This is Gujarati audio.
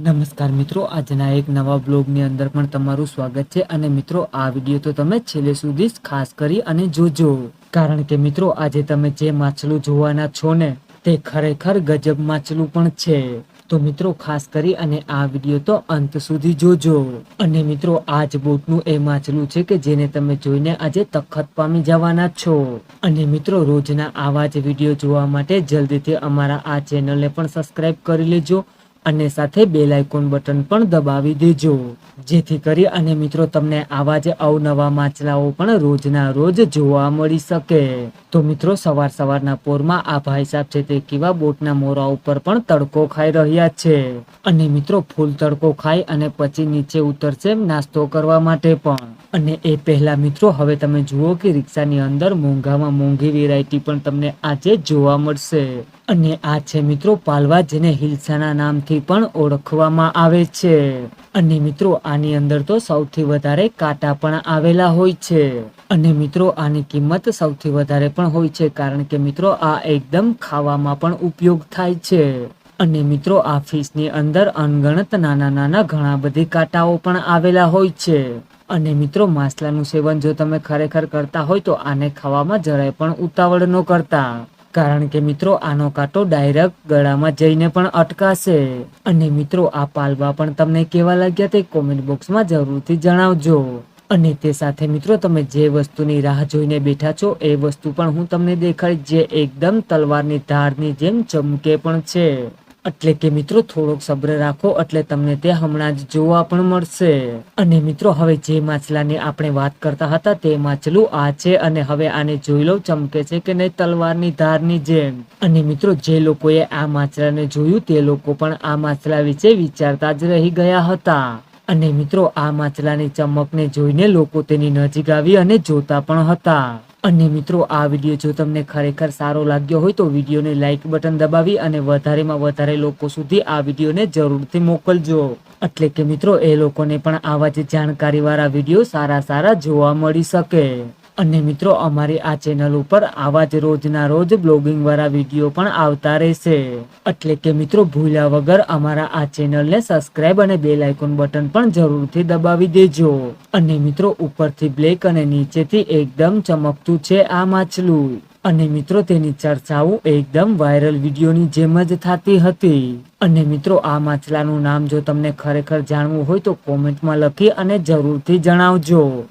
નમસ્કાર મિત્રો, આજના એક નવા બ્લોગની અંદર પણ તમારું સ્વાગત છે અને મિત્રો, આ વીડિયો તો તમે છેલ્લે સુધી ખાસ કરી અને જોજો. કારણ કે મિત્રો, આજે તમે જે માછલું જોવાના છો ને, તે ખરેખર ગજબ માછલું પણ છે. તો મિત્રો, ખાસ કરી અને આ વીડિયો તો અંત સુધી જોજો. અને મિત્રો આ જ બોટનું એ માછલું છે કે જેને તમે જોઈને આજે તખત પામી જવાના છો. અને મિત્રો, રોજના આવા જ વીડિયો જોવા માટે જલ્દીથી અમારા આ ચેનલને પણ સબસ્ક્રાઈબ કરી લેજો. અને સાથે બેલ આઇકોન બટન પણ દબાવી દેજો. જેથી કરી અને મિત્રો તમને આવા જ અવનવા માછલાઓ પણ રોજના રોજ જોવા મળી શકે. તો મિત્રો સવાર સવારના પોરમાં આ ભાઈ સાહેબ છે તે કેવા બોટના મોરા ઉપર પણ તડકો ખાઈ રહ્યા છે. અને મિત્રો ફૂલ તડકો ખાઈ અને પછી નીચે ઉતરશે નાસ્તો કરવા માટે પણ. અને એ પહેલા મિત્રો હવે તમે જુઓ કે રિક્ષાની અંદર મોંઘામાં મોંઘી વેરાયટી પણ તમને આજે જોવા મળશે. અને આ છે મિત્રો પાલવા જેને હિલસાના નામથી પણ ઓળખવામાં આવે છે. અને મિત્રો આની અંદર તો સૌથી વધારે કાંટા પણ આવેલા હોય છે. અને મિત્રો આની કિંમત સૌથી વધારે પણ હોય છે કારણ કે મિત્રો આ એકદમ ખાવામાં પણ ઉપયોગ થાય છે. અને મિત્રો આ ફિશની અંદર અનગણત નાના નાના ઘણા બધી કાંટાઓ પણ આવેલા હોય છે. અને મિત્રો માછલાનું સેવન જો તમે ખરેખર કરતા હોય તો આને ખાવામાં જરાય પણ ઉતાવળ ન કરતા. કારણ કે મિત્રો આનો કાંટો ડાયરેક્ટ ગળામાં જઈને પણ અટકાશે. અને મિત્રો આ પાલવા પણ તમને કેવા લાગ્યા તે કોમેન્ટ બોક્સમાં જરૂરથી જણાવજો. અને તે સાથે મિત્રો તમે જે વસ્તુની રાહ જોઈને બેઠા છો એ વસ્તુ પણ હું તમને દેખાડીશ જે એકદમ તલવારની ધારની જેમ ચમકે પણ છે. એટલે કે મિત્રો, થોડોક સબ્ર રાખો એટલે તમને તે હમણાં જ જોવા પણ મળશે. અને મિત્રો, હવે જે માછલાની આપણે વાત કરતા હતા તે માછલું આ છે અને હવે આને જોઈ લો, ચમકે છે કે નહીં તલવારની ધારની જેમ. અને મિત્રો, જે લોકોએ આ માછલાને જોયું તે લોકો પણ આ માછલા વિશે વિચારતા જ રહી ગયા હતા. અને મિત્રો, આ માછલાની ચમકને જોઈને લોકો તેની નજીક આવી અને જોતા પણ હતા. અને મિત્રો, આ વીડિયો જો તમને ખરેખર સારો લાગ્યો હોય તો વિડીયોને લાઇક બટન દબાવી અને વધારેમાં વધારે લોકો સુધી આ વિડીયોને જરૂરથી મોકલજો. એટલે કે મિત્રો, એ લોકોને પણ આવા જ જાણકારીવાળા વીડિયો સારા સારા જોવા મળી શકે. અને મિત્રો, અમારી આ ચેનલ ઉપર આવા જ રોજના રોજ બ્લોગિંગ વાળા વીડિયો પણ આવતા રહેશે. એટલે કે મિત્રો, ભૂલ્યા વગર અમારા આ ચેનલને સબસ્ક્રાઇબ અને બેલ આઇકોન બટન પણ જરૂરથી દબાવી દેજો. અને મિત્રો, ઉપરથી બ્લેક અને નીચેથી એકદમ ચમકતું છે આ માછલું. અને મિત્રો, તેની ચર્ચાઓ એકદમ વાયરલ વિડીયોની જેમ જ થતી હતી. અને મિત્રો, આ માછલાનું નામ જો તમને ખરેખર જાણવું હોય તો કોમેન્ટમાં લખી અને જરૂરથી જણાવજો.